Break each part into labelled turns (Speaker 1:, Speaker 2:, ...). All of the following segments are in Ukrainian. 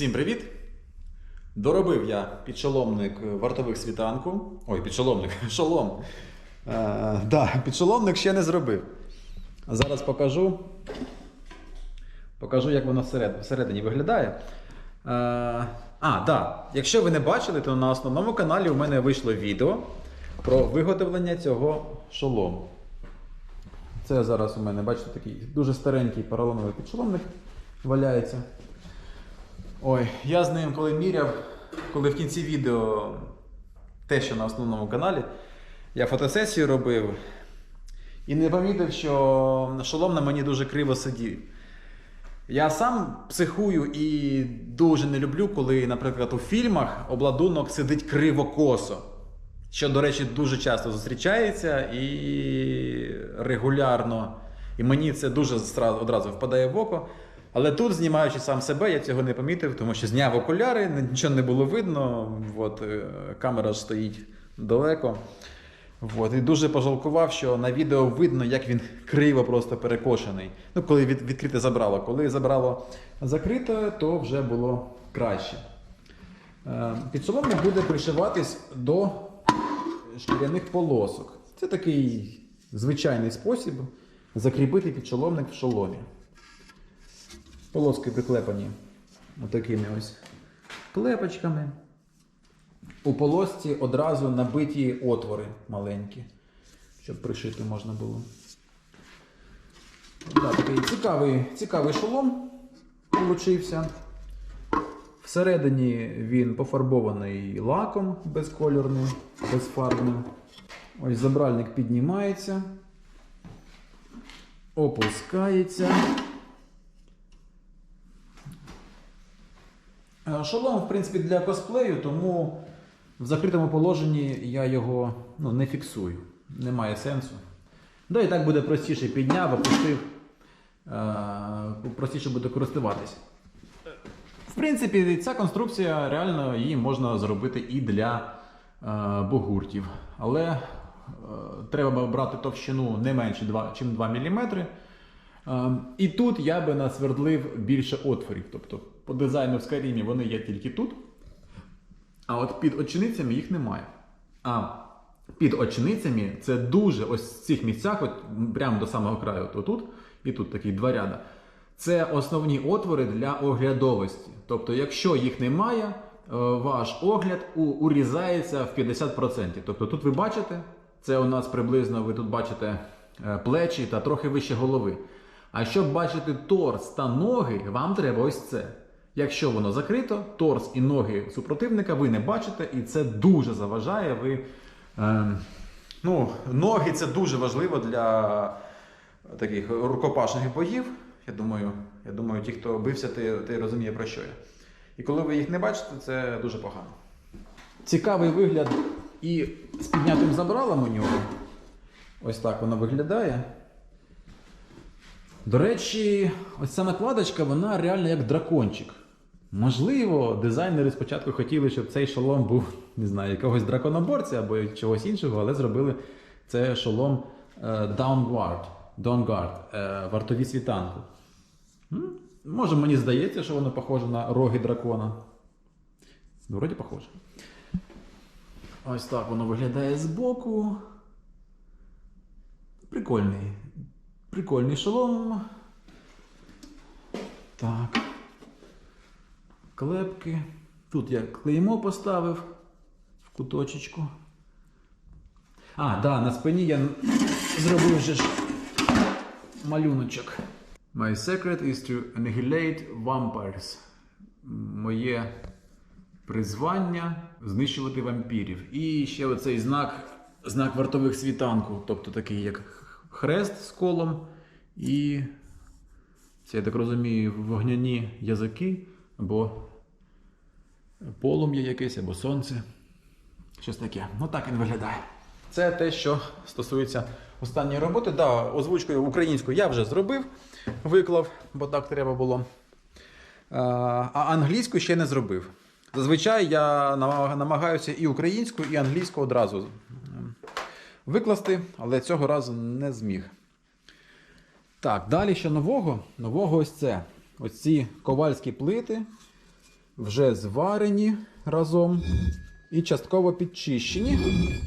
Speaker 1: Всім привіт! Доробив я підшоломник вартових світанку. Ой, підшоломник, шолом. Е, да, підшоломник ще не зробив. Зараз покажу. Покажу, як воно всередині виглядає. Е, а, да. Якщо ви не бачили, то на основному каналі у мене вийшло відео про виготовлення цього шолому. Це зараз у мене, бачите, такий дуже старенький поролоновий підшоломник валяється. Ой, я з ним коли міряв, коли в кінці відео те, що на основному каналі, я фотосесію робив і не помітив, що шолом на мені дуже криво сидів. Я сам психую і дуже не люблю, коли, наприклад, у фільмах обладунок сидить криво-косо. Що, до речі, дуже часто зустрічається і регулярно. І мені це дуже одразу впадає в око. Але тут, знімаючи сам себе, я цього не помітив, тому що зняв окуляри, нічого не було видно. От, е, камера стоїть далеко. От, і дуже пожалкував, що на відео видно, як він криво просто перекошений. Ну, коли від, відкрите забрало. Коли забрало закрите, то вже було краще. Е, Підсоломник буде пришиватись до шкіряних полосок. Це такий звичайний спосіб закріпити підшоломник в шоломі. Полоски приклепані отакими ось клепочками. У полосці одразу набиті отвори маленькі, щоб пришити можна було. Да, такий цікавий, цікавий шолом получився. Всередині він пофарбований лаком безкольорним, безфарбним. Ось забральник піднімається, опускається. Шолом, в принципі, для косплею, тому в закритому положенні я його ну, не фіксую. Немає сенсу. Да і так буде простіше підняв, опустив, е, простіше буде користуватись. В принципі, ця конструкція реально її можна зробити і для е, бугуртів. Але е, треба брати товщину не менше, 2, чим 2 мм. Е, і тут я би насвердлив більше отворів. Тобто по дизайну в Skyrim вони є тільки тут. А от під очницями їх немає. А під очницями це дуже ось в цих місцях, от прямо до самого краю, от тут і тут такі два ряда. Це основні отвори для оглядовості. Тобто, якщо їх немає, е, ваш огляд урізається в 50%. Тобто тут ви бачите, це у нас приблизно ви тут бачите е, плечі та трохи вище голови. А щоб бачити торс та ноги, вам треба ось це. Якщо воно закрито, торс і ноги супротивника ви не бачите, і це дуже заважає. Ви, е, ну, ноги це дуже важливо для таких рукопашних боїв. Я думаю, я думаю, ті, хто бився, ти, ти розуміє про що я. І коли ви їх не бачите, це дуже погано. Цікавий вигляд і з піднятим забралом у нього. Ось так воно виглядає. До речі, ось ця накладочка, вона реально як дракончик. Можливо, дизайнери спочатку хотіли, щоб цей шолом був, не знаю, якогось драконоборця або чогось іншого, але зробили це шолом е, Downguard, е, вартові світанку. Може, мені здається, що воно похоже на роги дракона. Ну, Вроді похоже. Ось так воно виглядає збоку. Прикольний. Прикольний шолом. Так. Клепки. Тут я клеймо поставив в куточечку. А, да, на спині я зробив вже ж малюночок. My secret is to annihilate vampires. Моє призвання знищувати вампірів. І ще оцей знак, знак вартових світанку, тобто такий як хрест з колом і це, я так розумію, вогняні язики або полум'я якесь, або сонце. Щось таке. Ну так він виглядає. Це те, що стосується останньої роботи. Да, озвучкою українською я вже зробив, виклав, бо так треба було. А англійську ще не зробив. Зазвичай я намагаюся і українську, і англійську одразу викласти, але цього разу не зміг. Так, далі що нового? Нового ось це. Ось ці ковальські плити вже зварені разом і частково підчищені.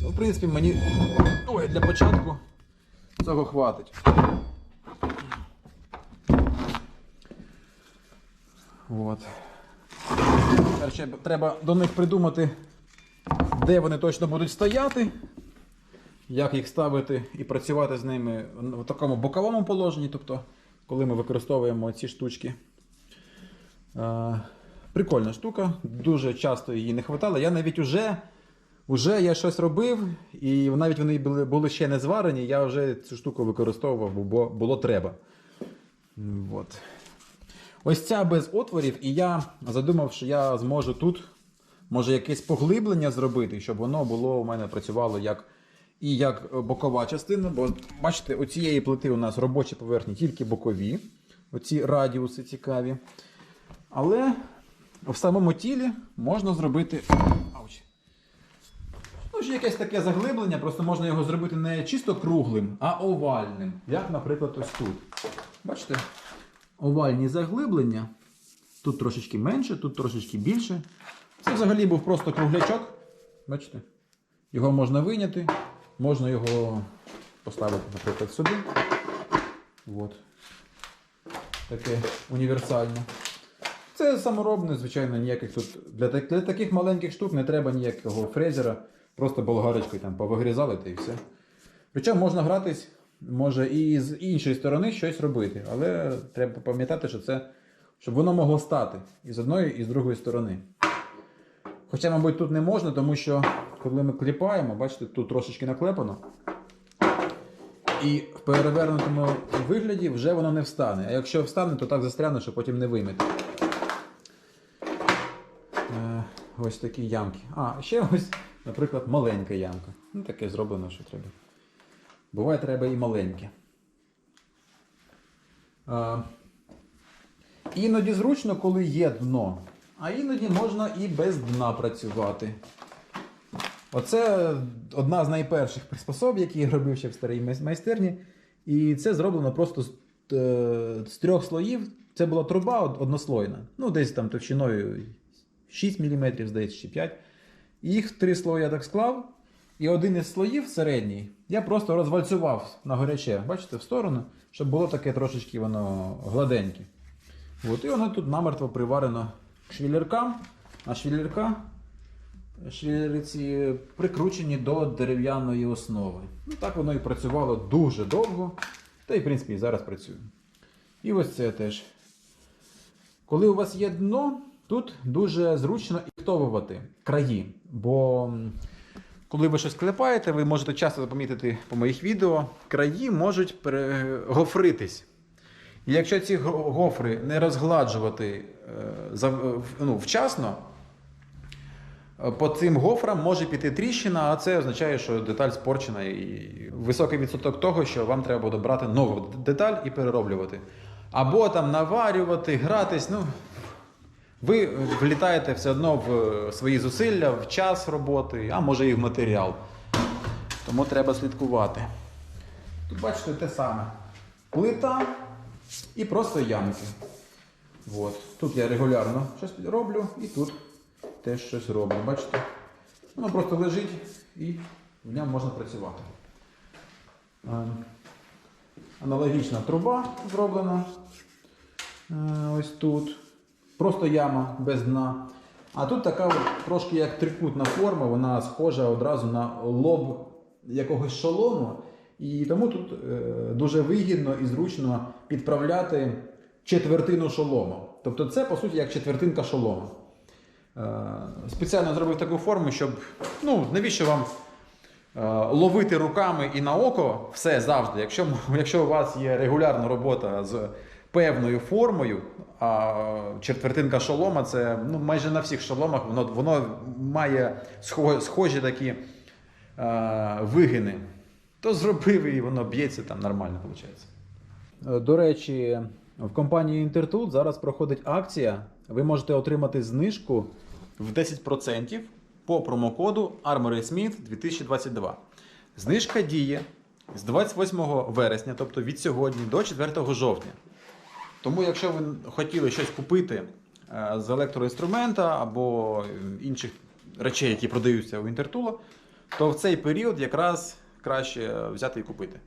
Speaker 1: Ну, В принципі, мені ой, для початку цього хватить. От. Тепер треба до них придумати, де вони точно будуть стояти, як їх ставити і працювати з ними в такому боковому положенні, тобто, коли ми використовуємо ці штучки. Прикольна штука, дуже часто її не хватало. Я навіть уже, уже я щось робив, і навіть вони були, були ще не зварені, я вже цю штуку використовував, бо було треба. От. Ось ця без отворів, і я задумав, що я зможу тут, може, якесь поглиблення зробити, щоб воно було у мене працювало як і як бокова частина. Бо бачите, у цієї плити у нас робочі поверхні тільки бокові, оці радіуси цікаві. Але в самому тілі можна зробити. Ауч. Ну, ще якесь таке заглиблення, просто можна його зробити не чисто круглим, а овальним. Як, наприклад, ось тут. Бачите? Овальні заглиблення. Тут трошечки менше, тут трошечки більше. Це взагалі був просто круглячок. Бачите? Його можна виняти, можна його поставити, наприклад, сюди. От. Таке універсальне. Це саморобне, звичайно, ніяких тут. Для, для таких маленьких штук не треба ніякого фрезера, просто болгарочкою там повигрізали та і все. Причому можна гратись, може і з іншої сторони щось робити, але треба пам'ятати, що це, щоб воно могло стати і з одної, і з другої сторони. Хоча, мабуть, тут не можна, тому що коли ми кліпаємо, бачите, тут трошечки наклепано. І в перевернутому вигляді вже воно не встане. А якщо встане, то так застряне, що потім не виймете. Ось такі ямки. А, ще ось, наприклад, маленька ямка. Ну, таке зроблено, що треба. Буває, треба і маленьке. Е, іноді зручно, коли є дно, а іноді можна і без дна працювати. Оце одна з найперших приспособ, які я робив ще в старій майстерні. І це зроблено просто з, е, з трьох слоїв. Це була труба однослойна. Ну, десь там товщиною 6 мм, здається, чи 5. Їх три слої я так склав. І один із слоїв середній я просто розвальцював на горяче, бачите, в сторону, щоб було таке трошечки воно гладеньке. От, і воно тут намертво приварено к швіллеркам, а швіллерка швіллериці прикручені до дерев'яної основи. Ну, так воно і працювало дуже довго, та й в принципі і зараз працює. І ось це теж. Коли у вас є дно, тут дуже зручно іктовувати краї. Бо коли ви щось клепаєте, ви можете часто помітити по моїх відео, краї можуть перегофритись. І якщо ці гофри не розгладжувати е, в- ну, вчасно, е, по цим гофрам може піти тріщина, а це означає, що деталь спорчена і високий відсоток того, що вам треба буде брати нову деталь і перероблювати. Або там наварювати, гратись. Ну, ви влітаєте все одно в свої зусилля, в час роботи, а може і в матеріал. Тому треба слідкувати. Тут бачите те саме. Плита і просто ямки. От. Тут я регулярно щось роблю і тут теж щось роблю. Бачите? Воно просто лежить і в ньому можна працювати. Ем, Аналогічна труба зроблена. Е, Ось тут. Просто яма без дна. А тут така от трошки як трикутна форма, вона схожа одразу на лоб якогось шолому. І тому тут е, дуже вигідно і зручно підправляти четвертину шолому. Тобто це, по суті, як четвертинка шолома. Е, спеціально зробив таку форму, щоб. Ну, навіщо вам е, ловити руками і на око все завжди. Якщо, якщо у вас є регулярна робота з певною формою, а четвертинка шолома це ну, майже на всіх шоломах воно, воно має схожі такі е, вигини, то зробив і воно б'ється там нормально виходить. Е, До речі, в компанії Intertool зараз проходить акція. Ви можете отримати знижку в 10% по промокоду Smith 2022. Знижка діє з 28 вересня, тобто від сьогодні до 4 жовтня. Тому, якщо ви хотіли щось купити е, з електроінструмента або інших речей, які продаються у Інтертула, то в цей період якраз краще взяти і купити.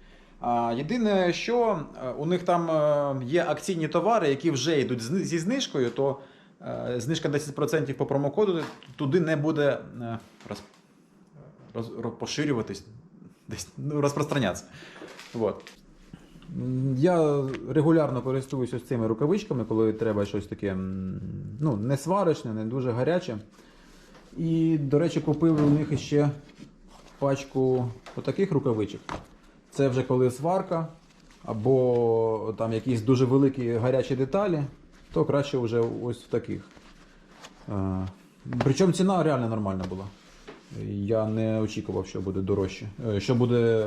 Speaker 1: Єдине, що е, у них там е, є акційні товари, які вже йдуть зі знижкою, то знижка 10% по промокоду туди не буде роз, роз- поширюватись, десь ну, розпространятися. Вот. Я регулярно користуюся цими рукавичками, коли треба щось таке ну, не сварочне, не дуже гаряче. І, до речі, купив у них ще пачку отаких рукавичок. Це вже коли сварка або там якісь дуже великі гарячі деталі, то краще вже ось в таких. Е, Причому ціна реально нормальна була. Я не очікував, що буде дорожче. Е, Що буде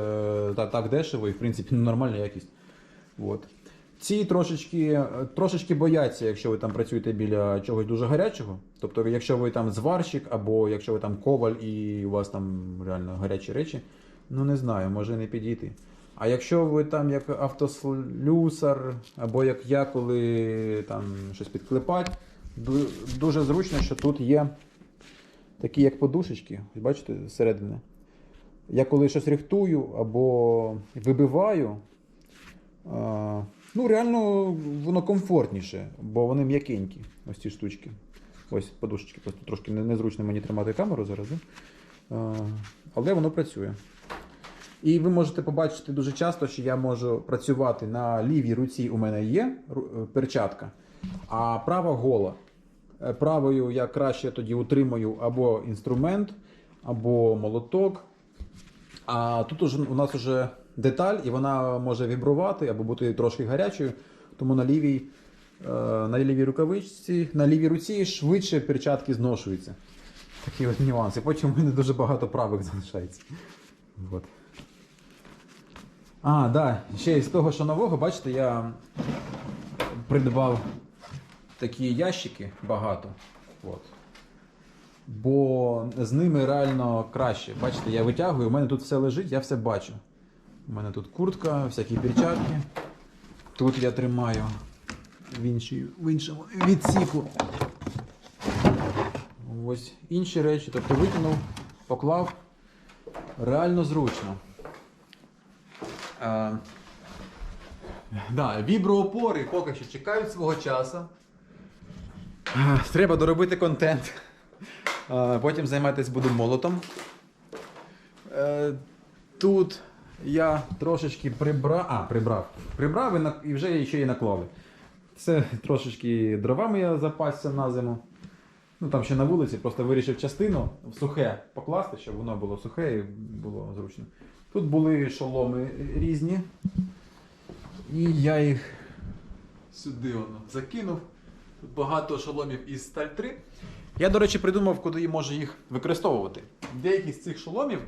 Speaker 1: е, так, так дешево і в принципі нормальна якість. От. Ці трошечки, е, трошечки бояться, якщо ви там працюєте біля чогось дуже гарячого. Тобто, якщо ви там зварщик, або якщо ви там коваль і у вас там реально гарячі речі, ну не знаю, може не підійти. А якщо ви там як автослюсар, або як я, коли там щось підклепать, дуже зручно, що тут є такі як подушечки, бачите, зсередини. Я коли щось рихтую або вибиваю, ну реально воно комфортніше, бо вони м'якенькі, ось ці штучки. Ось подушечки, просто трошки незручно мені тримати камеру зараз. да? Але воно працює. І ви можете побачити дуже часто, що я можу працювати на лівій руці у мене є е, перчатка, а права гола. Е, Правою я краще тоді утримую або інструмент, або молоток. А тут уже, у нас вже деталь, і вона може вібрувати або бути трошки гарячою. Тому на лівій, е, на лівій рукавичці, на лівій руці швидше перчатки зношуються. Такі от нюанси. Потім у мене дуже багато правих залишається. От. А, да, ще із того, що нового, бачите, я придбав такі ящики багато. От. Бо з ними реально краще. Бачите, я витягую, у мене тут все лежить, я все бачу. У мене тут куртка, всякі перчатки. Тут я тримаю в, іншій, в іншому відсіку. Ось інші речі, тобто викинув, поклав. Реально зручно. Е, да, віброопори поки що чекають свого часу. Треба доробити контент. Потім займатися буду молотом. Е, Тут я трошечки прибрав. А, прибрав. Прибрав і вже ще й наклали. Це трошечки дровами я запасся на зиму. Ну там ще на вулиці, просто вирішив частину в сухе покласти, щоб воно було сухе і було зручно. Тут були шоломи різні. І я їх сюди воно закинув. Багато шоломів із сталь 3. Я, до речі, придумав, куди можу їх використовувати. Деякі з цих шоломів,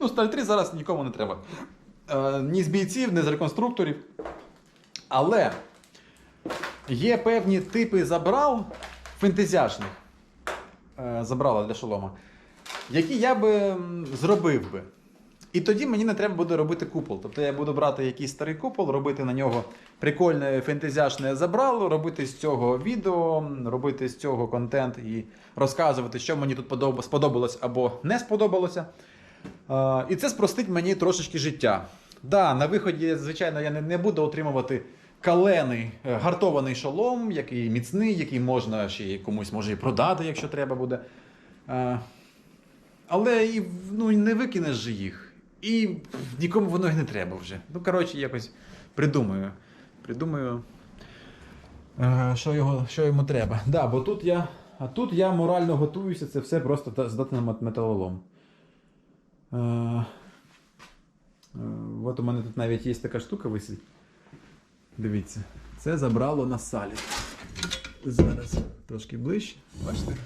Speaker 1: ну, сталь 3 зараз нікому не треба. Е, ні з бійців, ні з реконструкторів. Але є певні типи забрал фентезіашних. Е, забрала для шолома, які я би зробив би. І тоді мені не треба буде робити купол. Тобто я буду брати якийсь старий купол, робити на нього прикольне фентезіашне забрало, робити з цього відео, робити з цього контент і розказувати, що мені тут сподобалось або не сподобалося. І це спростить мені трошечки життя. Да, на виході, звичайно, я не, буду отримувати калений е, гартований шолом, який міцний, який можна ще комусь може і продати, якщо треба буде. Але і ну, не викинеш же їх. І нікому воно і не треба вже. Ну, коротше, якось придумаю. Придумаю, е, що, його, що йому треба. Да, бо тут я, а тут я морально готуюся, це все просто здати на металолом. Е, е, от у мене тут навіть є така штука висить. Дивіться, це забрало на салі. Зараз трошки ближче. Бачите?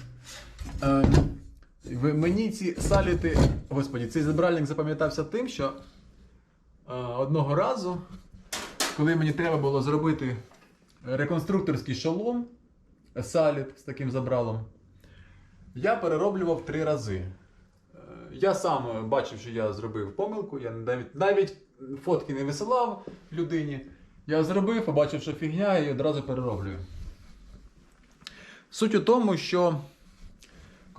Speaker 1: Мені ці саліти, господі, цей забральник запам'ятався тим, що е, одного разу, коли мені треба було зробити реконструкторський шолом, саліт з таким забралом, я перероблював три рази. Е, Я сам бачив, що я зробив помилку, я навіть, навіть фотки не висилав людині. Я зробив, побачив, що фігня, і одразу перероблюю. Суть у тому, що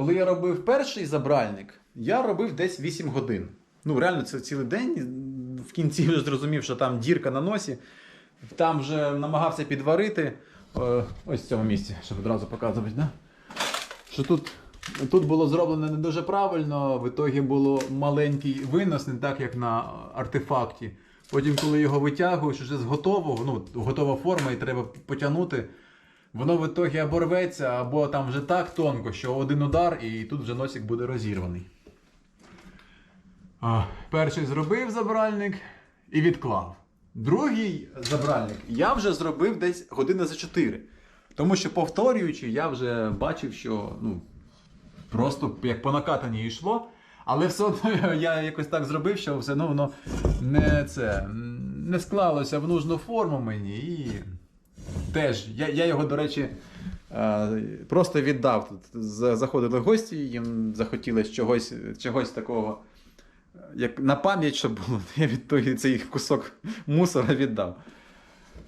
Speaker 1: коли я робив перший забральник, я робив десь 8 годин. Ну, реально, це цілий день. В кінці вже зрозумів, що там дірка на носі. Там вже намагався підварити. Е, Ось в цьому місці, щоб одразу показувати, да? що тут, тут було зроблено не дуже правильно, в ітогі було маленький винос, не так як на артефакті. Потім, коли його витягуєш вже з готового, ну, готова форма і треба потягнути, воно в ітогі або рветься, або там вже так тонко, що один удар і тут вже носик буде розірваний. А, перший зробив забральник і відклав. Другий забральник я вже зробив десь години за 4. Тому що повторюючи, я вже бачив, що ну, просто як по накатанні йшло. Але все одно я якось так зробив, що все одно воно не, це, не склалося в нужну форму мені. І теж я, я його, до речі, е, просто віддав. Тут заходили гості, їм захотілося чогось, чогось такого як на пам'ять, щоб було, я від того цей кусок мусора віддав.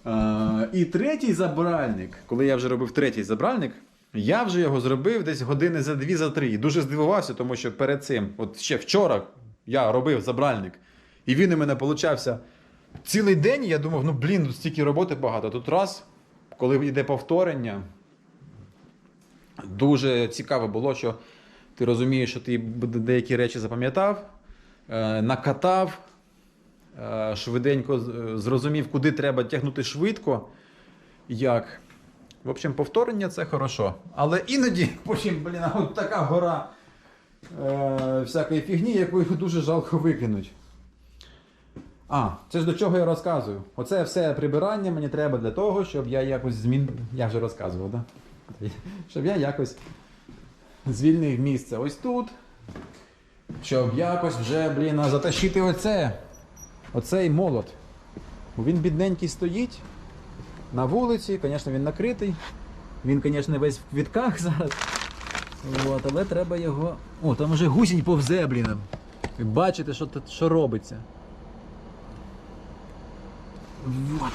Speaker 1: Е, і третій забральник, коли я вже робив третій забральник, я вже його зробив десь години за дві, за три. І дуже здивувався, тому що перед цим, от ще вчора, я робив забральник, і він у мене получався цілий день. Я думав, ну блін, тут стільки роботи багато. Тут раз, коли йде повторення, дуже цікаво було, що ти розумієш, що ти деякі речі запам'ятав, е, накатав, е, швиденько зрозумів, куди треба тягнути швидко. Як. В общем, повторення це хорошо. Але іноді, потім, блін, от така гора е, всякої фігні, яку дуже жалко викинуть. А, це ж до чого я розказую. Оце все прибирання мені треба для того, щоб я якось змін. Я вже розказував. Да? Щоб я якось звільнив місце ось тут. Щоб якось вже, блін, затащити оце. Оцей молот. Він бідненький стоїть на вулиці, звісно, він накритий. Він, звісно, весь в квітках зараз. От, але треба його. О, там вже гусінь повзе, блін. Бачите, що, що робиться. Вот.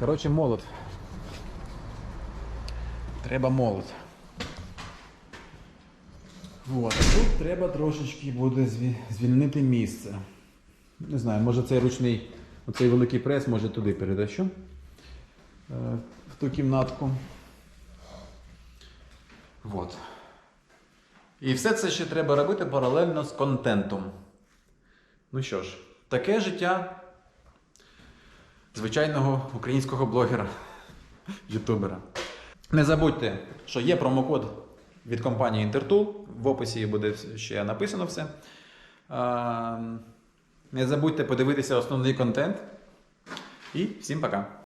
Speaker 1: Коротше, молот. Треба молот. Вот. Тут треба трошечки буде звільнити місце. Не знаю, може цей ручний, оцей великий прес, може туди передащу. Е, в ту кімнатку. Вот. І все це ще треба робити паралельно з контентом. Ну що ж, таке життя звичайного українського блогера, ютубера. Не забудьте, що є промокод від компанії Intertool. В описі буде ще написано все. Не забудьте подивитися основний контент. І всім пока!